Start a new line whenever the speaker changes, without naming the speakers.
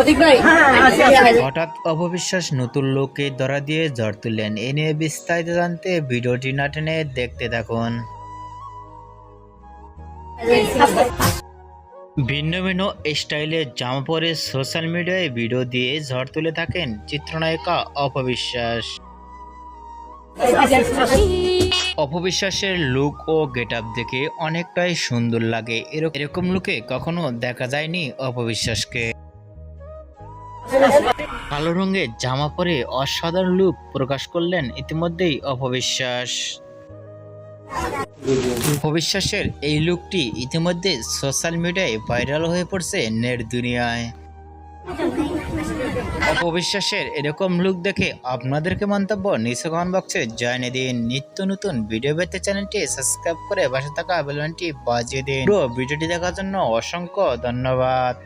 প্রতীক ভাই?
হঠাৎ অপবিশ্বাস নতুন লোককে ধরা দিয়ে ঝড় তুললেন। এ নিয়ে বিস্তারিত জানতে ভিডিওটি না টেনে দেখতে থাকুন। ভিন্ন ভিন্ন স্টাইলে জামা পরে সোশ্যাল মিডিয়ায় ভিডিও দিয়ে ঝড় তুলে থাকেন চিত্রনায়িকা অপবিশ্বাস। অপবিশ্বাসের লুক ও গেট আপ দেখে অনেকটাই সুন্দর লাগে। এরকম লুকে কখনো দেখা যায়নি অপবিশ্বাসকে। কালো রঙের জামা পরে অসাধারণ লুক প্রকাশ করলেন ইতিমধ্যেই অপবিশ্বাস। অপবিশ্বাসের এই লুকটি ইতিমধ্যে সোশ্যাল মিডিয়ায় ভাইরাল হয়ে পড়ছে নেট দুনিয়ায়। অপবিশ্বাসের এরকম লুক দেখে আপনাদেরকে মন্তব্য নিচে কমেন্ট বক্সে জানিয়ে দিন। নিত্য নতুন ভিডিও পেতে চ্যানেলটি সাবস্ক্রাইব করে পাশে থাকা বেলনটি বাজিয়ে দিন। ভিডিওটি দেখার জন্য অসংখ্য ধন্যবাদ।